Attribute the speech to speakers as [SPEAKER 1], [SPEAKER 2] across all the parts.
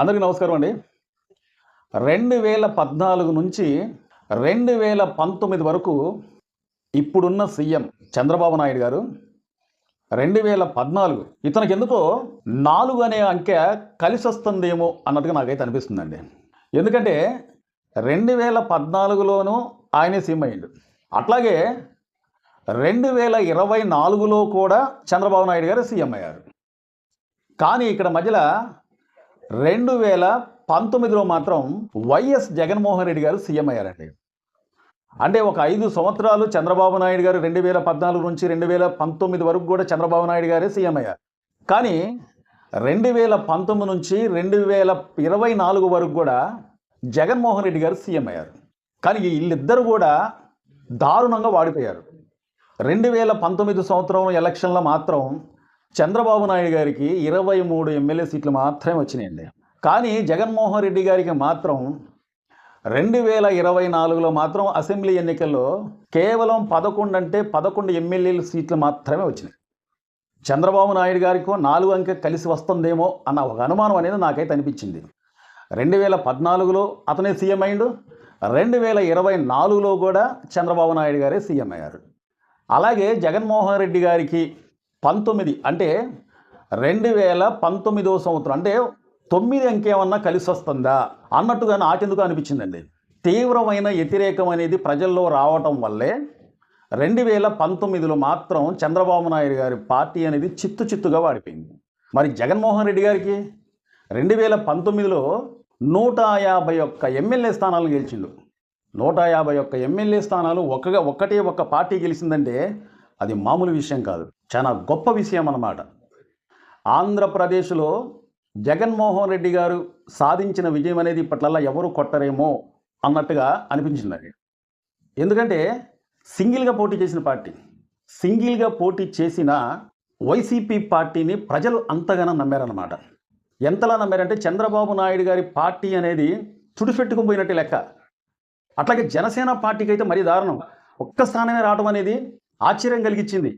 [SPEAKER 1] అందరికీ నమస్కారం అండి. రెండు వేల పద్నాలుగు నుంచి రెండు వేల పంతొమ్మిది వరకు ఇప్పుడున్న సీఎం చంద్రబాబు నాయుడు గారు రెండు వేల పద్నాలుగు ఇతనికి ఎందుకో నాలుగు అనే అంకె కలిసి వస్తుందేమో అన్నట్టుగా నాకైతే అనిపిస్తుందండి. ఎందుకంటే రెండు వేల పద్నాలుగులోనూ ఆయనే సీఎం అయ్యిండు. అట్లాగే రెండు వేల ఇరవై నాలుగులో కూడా చంద్రబాబు నాయుడు గారు సీఎం అయ్యారు. కానీ ఇక్కడ మధ్యలో రెండు వేల పంతొమ్మిదిలో మాత్రం వైఎస్ జగన్మోహన్ రెడ్డి గారు సీఎం అయ్యారండి. అంటే ఒక ఐదు సంవత్సరాలు చంద్రబాబు నాయుడు గారు రెండు వేల పద్నాలుగు నుంచి రెండు వేల పంతొమ్మిది వరకు కూడా చంద్రబాబు నాయుడు గారే సీఎం అయ్యారు. కానీ రెండు వేల పంతొమ్మిది నుంచి రెండు వేల ఇరవై నాలుగు వరకు కూడా జగన్మోహన్ రెడ్డి గారు సీఎం అయ్యారు. కానీ వీళ్ళిద్దరు కూడా దారుణంగా వాడిపోయారు. రెండు వేల పంతొమ్మిది సంవత్సరం ఎలక్షన్లో మాత్రం చంద్రబాబు నాయుడు గారికి ఇరవై మూడు ఎమ్మెల్యే సీట్లు మాత్రమే వచ్చినాయండి. కానీ జగన్మోహన్ రెడ్డి గారికి మాత్రం రెండు వేల ఇరవై నాలుగులో మాత్రం అసెంబ్లీ ఎన్నికల్లో కేవలం పదకొండు అంటే పదకొండు ఎమ్మెల్యేల సీట్లు మాత్రమే వచ్చినాయి. చంద్రబాబు నాయుడు గారికి నాలుగు అంకె కలిసి వస్తుందేమో అన్న ఒక అనుమానం అనేది నాకైతే అనిపించింది. రెండు వేల పద్నాలుగులో అతనే సీఎం అయిండు రెండు వేల ఇరవై నాలుగులో కూడా చంద్రబాబు నాయుడు గారే సీఎం అయ్యారు. అలాగే జగన్మోహన్ రెడ్డి గారికి పంతొమ్మిది అంటే రెండు వేల పంతొమ్మిదవ సంవత్సరం అంటే తొమ్మిది అంకేమన్నా కలిసి వస్తుందా అన్నట్టుగా నాకెందుకు అనిపించిందండి? తీవ్రమైన వ్యతిరేకం అనేది ప్రజల్లో రావటం వల్లే రెండు వేల పంతొమ్మిదిలో మాత్రం చంద్రబాబు నాయుడు గారి పార్టీ అనేది చిత్తు చిత్తుగా వాడిపోయింది. మరి జగన్మోహన్ రెడ్డి గారికి రెండు వేల పంతొమ్మిదిలో నూట యాభై ఒక్క ఎమ్మెల్యే స్థానాలు గెలిచిండు. నూట యాభై ఒక్క ఎమ్మెల్యే స్థానాలు ఒక్కగా ఒక్కటే ఒక్క పార్టీ గెలిచిందంటే అది మామూలు విషయం కాదు. చాలా గొప్ప విషయం అన్నమాట. ఆంధ్రప్రదేశ్లో జగన్మోహన్ రెడ్డి గారు సాధించిన విజయం అనేది ఇప్పట్లల్లా ఎవరు కొట్టరేమో అన్నట్టుగా అనిపించిందండి. ఎందుకంటే సింగిల్గా పోటీ చేసిన పార్టీ సింగిల్గా పోటీ చేసిన వైసీపీ పార్టీని ప్రజలు అంతగానో నమ్మారన్నమాట. ఎంతలా నమ్మారంటే చంద్రబాబు నాయుడు గారి పార్టీ అనేది తుడిపెట్టుకుని పోయినట్టు లెక్క. అట్లాగే జనసేన పార్టీకి అయితే మరీ దారుణం. ఒక్క స్థానమే రావడం అనేది ఆశ్చర్యం కలిగించింది.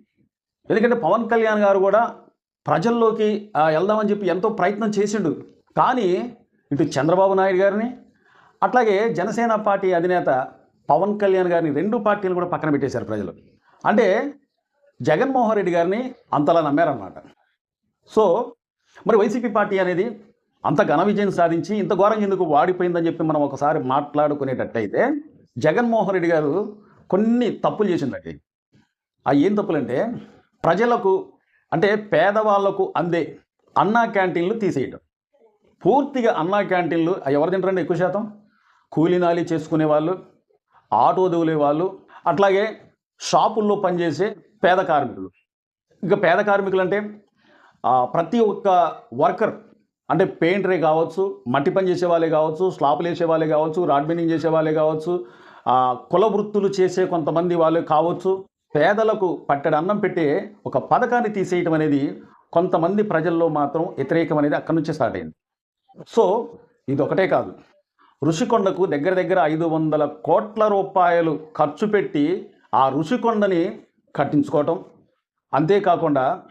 [SPEAKER 1] ఎందుకంటే పవన్ కళ్యాణ్ గారు కూడా ప్రజల్లోకి వెళ్దామని చెప్పి ఎంతో ప్రయత్నం చేసిండు. కానీ ఇటు చంద్రబాబు నాయుడు గారిని అట్లాగే జనసేన పార్టీ అధినేత పవన్ కళ్యాణ్ గారిని రెండు పార్టీలు కూడా పక్కన పెట్టేశారు ప్రజలు. అంటే జగన్మోహన్ రెడ్డి గారిని అంతలా నమ్మారన్నమాట. సో మరి వైసీపీ పార్టీ అనేది అంత ఘన విజయం సాధించి ఇంత ఘోరంగా ఎందుకు వాడిపోయిందని చెప్పి మనం ఒకసారి మాట్లాడుకునేటట్టయితే జగన్మోహన్ రెడ్డి గారు కొన్ని తప్పులు చేసిందండి. ఆ ఏం తప్పులంటే ప్రజలకు అంటే పేదవాళ్ళకు అందే అన్నా క్యాంటీన్లు తీసేయడం పూర్తిగా అన్నా క్యాంటీన్లు ఎవరు తింటారండి ఎక్కువ శాతం? కూలీనాలి చేసుకునే వాళ్ళు ఆటో దోలే వాళ్ళు అట్లాగే షాపుల్లో పనిచేసే పేద కార్మికులు. ఇంకా పేద కార్మికులు అంటే ప్రతి ఒక్క వర్కర్ అంటే పెయింటరే కావచ్చు మట్టి పని చేసే వాళ్ళే కావచ్చు స్లాపులు వేసే వాళ్ళే కావచ్చు రాడ్ చేసేవాళ్ళే కావచ్చు కుల వృత్తులు చేసే కొంతమంది వాళ్ళే కావచ్చు పేదలకు పట్టెడు అన్నం పెట్టే ఒక పథకాన్ని తీసేయటం అనేది కొంతమంది ప్రజల్లో మాత్రం వ్యతిరేకం అనేది అక్కడి నుంచే స్టార్ట్ అయింది. సో ఇది ఒకటే కాదు. ఋషికొండకు దగ్గర దగ్గర ఐదు వందల కోట్ల రూపాయలు ఖర్చు పెట్టి ఆ ఋషికొండని కట్టించుకోవటం. అంతేకాకుండా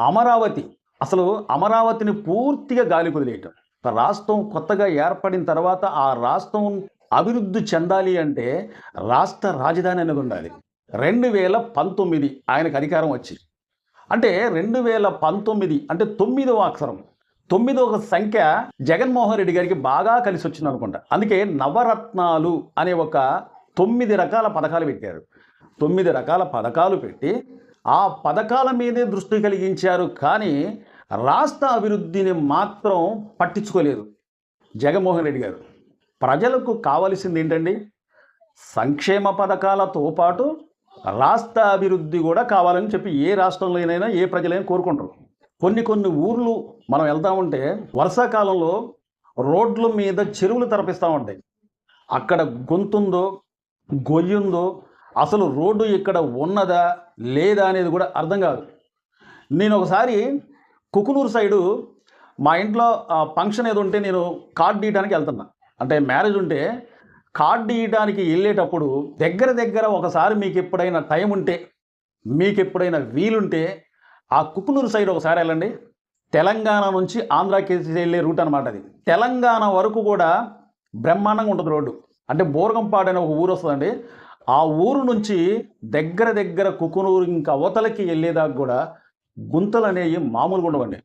[SPEAKER 1] అమరావతి అసలు అమరావతిని పూర్తిగా గాలి కుదిలేయటం రాష్ట్రం కొత్తగా ఏర్పడిన తర్వాత ఆ రాష్ట్రం అభివృద్ధి చెందాలి అంటే రాష్ట్ర రాజధాని అనేది ఉండాలి. రెండు వేల పంతొమ్మిది ఆయనకు అధికారం వచ్చింది అంటే రెండు వేల పంతొమ్మిది అంటే తొమ్మిదవ అక్షరం. తొమ్మిదవ సంఖ్య జగన్మోహన్ రెడ్డి గారికి బాగా కలిసి వచ్చింది అనుకుంటా. అందుకే నవరత్నాలు అనే ఒక తొమ్మిది రకాల పథకాలు పెట్టారు. తొమ్మిది రకాల పథకాలు పెట్టి ఆ పథకాల మీదే దృష్టి కలిగించారు కానీ రాష్ట్ర అభివృద్ధిని మాత్రం పట్టించుకోలేదు జగన్మోహన్ రెడ్డి గారు. ప్రజలకు కావలసింది ఏంటండి? సంక్షేమ పథకాలతో పాటు రాష్ట్ర అభివృద్ధి కూడా కావాలని చెప్పి ఏ రాష్ట్రంలోనైనా ఏ ప్రజలైనా కోరుకుంటారు. కొన్ని కొన్ని ఊర్లు మనం వెళ్తా ఉంటే వర్షాకాలంలో రోడ్ల మీద చెరువులు తరపిస్తూ ఉంటాయి. అక్కడ గొంతుందో గొయ్యుందో అసలు రోడ్డు ఇక్కడ ఉన్నదా లేదా అనేది కూడా అర్థం కాదు. నేను ఒకసారి కుకునూరు సైడు మా ఇంట్లో ఆ, ఫంక్షన్ ఏదో ఉంటే నేను కార్డు తీయడానికి వెళ్తున్నా. అంటే మ్యారేజ్ ఉంటే కార్డు తీయడానికి వెళ్ళేటప్పుడు దగ్గర దగ్గర ఒకసారి మీకు ఎప్పుడైనా టైం ఉంటే మీకు ఎప్పుడైనా వీలుంటే ఆ కుకునూరు సైడ్ ఒకసారి వెళ్ళండి. తెలంగాణ నుంచి ఆంధ్రాకి వెళ్ళే రూట్ అనమాట అది. తెలంగాణ వరకు కూడా బ్రహ్మాండంగా ఉంటుంది రోడ్డు. అంటే బోరగంపాడు అనే ఒక ఊరు వస్తుందండి. ఆ ఊరు నుంచి దగ్గర దగ్గర కుకునూరు ఇంకా అవతలకి వెళ్ళేదాకా కూడా గుంతలు అనేవి మామూలుగా ఉండవండి.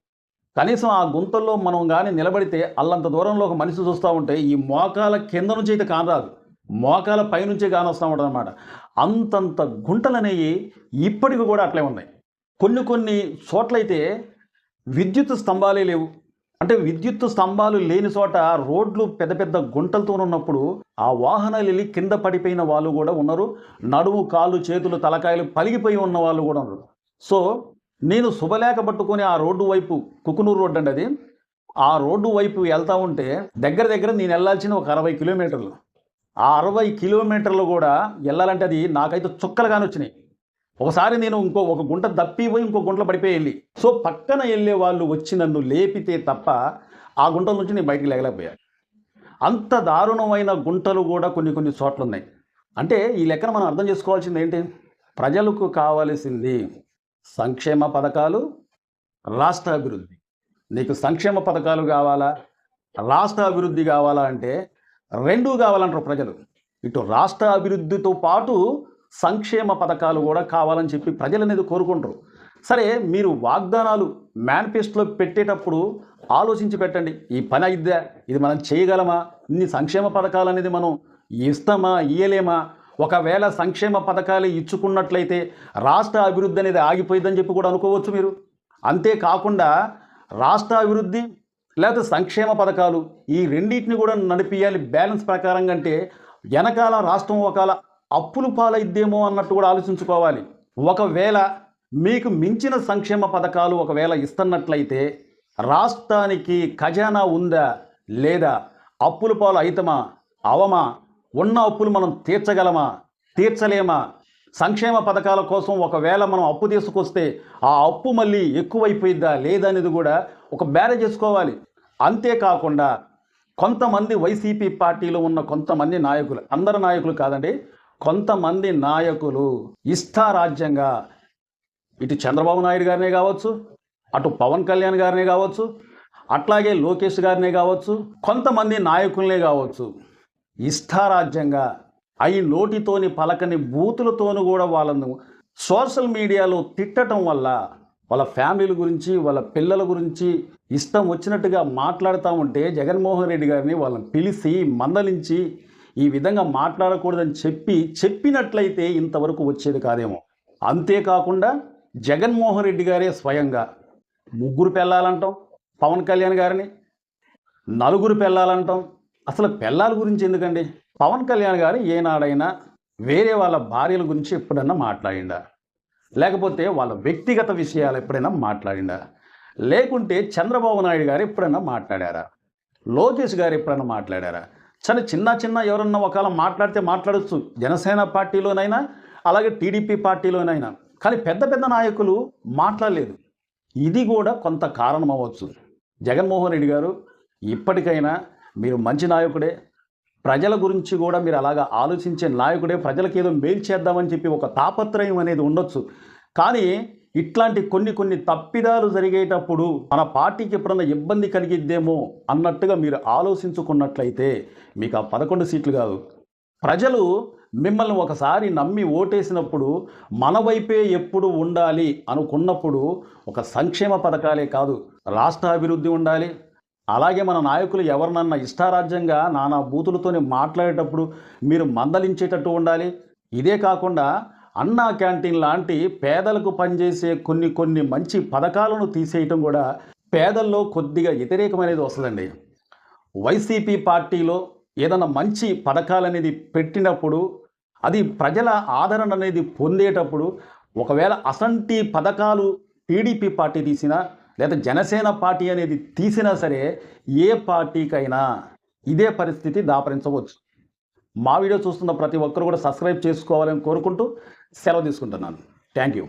[SPEAKER 1] కనీసం ఆ గుంతల్లో మనం కానీ నిలబడితే అల్లంత దూరంలో ఒక మనిషి చూస్తూ ఉంటే ఈ మోకాల కింద నుంచి అయితే కానరాదు మోకాల పైనుంచే కానొస్తూ ఉంటుంది అనమాట అంతంత గుంటలు అనేవి ఇప్పటికి కూడా అట్లే ఉన్నాయి. కొన్ని కొన్ని చోట్లయితే విద్యుత్ స్తంభాలే లేవు. అంటే విద్యుత్ స్తంభాలు లేని చోట రోడ్లు పెద్ద పెద్ద గుంటలతో ఉన్నప్పుడు ఆ వాహనాలు వెళ్ళి కింద పడిపోయిన వాళ్ళు కూడా ఉన్నారు. నడుము కాళ్ళు చేతులు తలకాయలు పలిగిపోయి ఉన్న వాళ్ళు కూడా ఉన్నారు. సో నేను శుభలేఖ పట్టుకొని ఆ రోడ్డు వైపు కుకునూరు రోడ్డు అండి అది. ఆ రోడ్డు వైపు వెళ్తా ఉంటే దగ్గర దగ్గర నేను వెళ్ళాల్సిన ఒక అరవై కిలోమీటర్లు. ఆ అరవై కిలోమీటర్లు కూడా వెళ్ళాలంటే అది నాకైతే చుక్కలుగానే వచ్చినాయి. ఒకసారి నేను ఇంకో ఒక గుంట దప్పిపోయి ఇంకో గుంటలో పడిపోయి వెళ్ళి. సో పక్కన వెళ్ళే వాళ్ళు వచ్చి నన్ను లేపితే తప్ప ఆ గుంటల నుంచి నేను బయటికి లేగలేకపోయాను. అంత దారుణమైన గుంటలు కూడా కొన్ని కొన్ని చోట్ల ఉన్నాయి అంటే ఈ లెక్కన మనం అర్థం చేసుకోవాల్సింది ఏంటి? ప్రజలకు కావలసింది సంక్షేమ పథకాలు రాష్ట్ర అభివృద్ధి. నీకు సంక్షేమ పథకాలు కావాలా? రాష్ట్ర అభివృద్ధి కావాలా అంటే రెండూ కావాలంటారు ప్రజలు. ఇటు రాష్ట్ర అభివృద్ధితో పాటు సంక్షేమ పథకాలు కూడా కావాలని చెప్పి ప్రజలు అనేది కోరుకుంటారు. సరే మీరు వాగ్దానాలు మేనిఫెస్టోలో పెట్టేటప్పుడు ఆలోచించి పెట్టండి. ఈ పని అయిద్దా? ఇది మనం చేయగలమా? ఇన్ని సంక్షేమ పథకాలు అనేది మనం ఇస్తామా? ఇయ్యలేమా? ఒకవేళ సంక్షేమ పథకాలు ఇచ్చుకున్నట్లయితే రాష్ట్ర అభివృద్ధి అనేది ఆగిపోయిందని చెప్పి కూడా అనుకోవచ్చు మీరు. అంతేకాకుండా రాష్ట్ర అభివృద్ధి లేకపోతే సంక్షేమ పథకాలు ఈ రెండింటిని కూడా నడిపియాలి బ్యాలెన్స్ ప్రకారం కంటే వెనకాల రాష్ట్రం ఒకవేళ అప్పులు పాలైద్దేమో అన్నట్టు కూడా ఆలోచించుకోవాలి. ఒకవేళ మీకు మించిన సంక్షేమ పథకాలు ఒకవేళ ఇస్తున్నట్లయితే రాష్ట్రానికి ఖజానా ఉందా లేదా? అప్పుల పాలు అయితమా? అవమా? ఉన్న అప్పులు మనం తీర్చగలమా? తీర్చలేమా? సంక్షేమ పథకాల కోసం ఒకవేళ మనం అప్పు తీసుకొస్తే ఆ అప్పు మళ్ళీ ఎక్కువైపోయిద్దా లేదనేది కూడా ఒక బ్యారేజ్ చేసుకోవాలి. అంతేకాకుండా కొంతమంది వైసీపీ పార్టీలో ఉన్న కొంతమంది నాయకులు అందరు నాయకులు కాదండి కొంతమంది నాయకులు ఇష్టారాజ్యంగా ఇటు చంద్రబాబు నాయుడు గారినే కావచ్చు అటు పవన్ కళ్యాణ్ గారినే కావచ్చు అట్లాగే లోకేష్ గారినే కావచ్చు కొంతమంది నాయకులనే కావచ్చు. ఇష్టారాజ్యంగా అయి నోటితోని పలకని బూతులతోనూ కూడా వాళ్ళను సోషల్ మీడియాలో తిట్టడం వల్ల వాళ్ళ ఫ్యామిలీల గురించి వాళ్ళ పిల్లల గురించి ఇష్టం వచ్చినట్టుగా మాట్లాడుతూ ఉంటే జగన్మోహన్ రెడ్డి గారిని వాళ్ళని పిలిచి మందలించి ఈ విధంగా మాట్లాడకూడదని చెప్పి చెప్పినట్లయితే ఇంతవరకు వచ్చేది కాదేమో. అంతేకాకుండా జగన్మోహన్ రెడ్డి గారే స్వయంగా ముగ్గురు పెళ్ళాలంటాం పవన్ కళ్యాణ్ గారిని నలుగురు పెళ్ళాలంటాం అసలు పెళ్ళాల గురించి ఎందుకండి? పవన్ కళ్యాణ్ గారు ఏనాడైనా వేరే వాళ్ళ భార్యల గురించి ఎప్పుడన్నా మాట్లాడిండా? లేకపోతే వాళ్ళ వ్యక్తిగత విషయాలు ఎప్పుడైనా మాట్లాడిండా? లేకుంటే చంద్రబాబు నాయుడు గారు ఎప్పుడైనా మాట్లాడారా? లోకేష్ గారు ఎప్పుడైనా మాట్లాడారా? చాలా చిన్న చిన్న ఎవరన్నా ఒకవేళ మాట్లాడితే మాట్లాడచ్చు. జనసేన పార్టీలోనైనా అలాగే టీడీపీ పార్టీలోనైనా. కానీ పెద్ద పెద్ద నాయకులు మాట్లాడలేదు. ఇది కూడా కొంత కారణం అవ్వచ్చు జగన్మోహన్ రెడ్డి గారు ఇప్పటికైనా మీరు మంచి నాయకుడే ప్రజల గురించి కూడా మీరు అలాగా ఆలోచించే నాయకుడే ప్రజలకు ఏదో మేలు చేద్దామని చెప్పి ఒక తాపత్రయం అనేది ఉండొచ్చు. కానీ ఇట్లాంటి కొన్ని కొన్ని తప్పిదాలు జరిగేటప్పుడు మన పార్టీకి ఎప్పుడన్నా ఇబ్బంది కలిగిద్దేమో అన్నట్టుగా మీరు ఆలోచించుకున్నట్లయితే మీకు ఆ పదకొండు సీట్లు కాదు. ప్రజలు మిమ్మల్ని ఒకసారి నమ్మి ఓటేసినప్పుడు మన వైపే ఎప్పుడు ఉండాలి అనుకున్నప్పుడు ఒక సంక్షేమ పథకాలే కాదు రాష్ట్ర అభివృద్ధి ఉండాలి అలాగే మన నాయకులు ఎవరినన్నా ఇష్టారాజ్యంగా నానా బూతులతోని మాట్లాడేటప్పుడు మీరు మందలించేటట్టు ఉండాలి. ఇదే కాకుండా అన్నా క్యాంటీన్ లాంటి పేదలకు పనిచేసే కొన్ని కొన్ని మంచి పథకాలను తీసేయటం కూడా పేదల్లో కొద్దిగా వ్యతిరేకమనేది వస్తుందండి. వైసీపీ పార్టీలో ఏదైనా మంచి పథకాలు అనేది పెట్టినప్పుడు అది ప్రజల ఆదరణ అనేది పొందేటప్పుడు ఒకవేళ అసంటి పథకాలు టీడీపీ పార్టీ తీసినా లేదా జనసేన పార్టీ అనేది తీసినా సరే ఏ పార్టీకైనా ఇదే పరిస్థితి దాపరించవచ్చు. మా వీడియో చూస్తున్న ప్రతి ఒక్కరు కూడా సబ్స్క్రైబ్ చేసుకోవాలని కోరుకుంటూ సెలవు తీసుకుంటున్నాను. Thank you.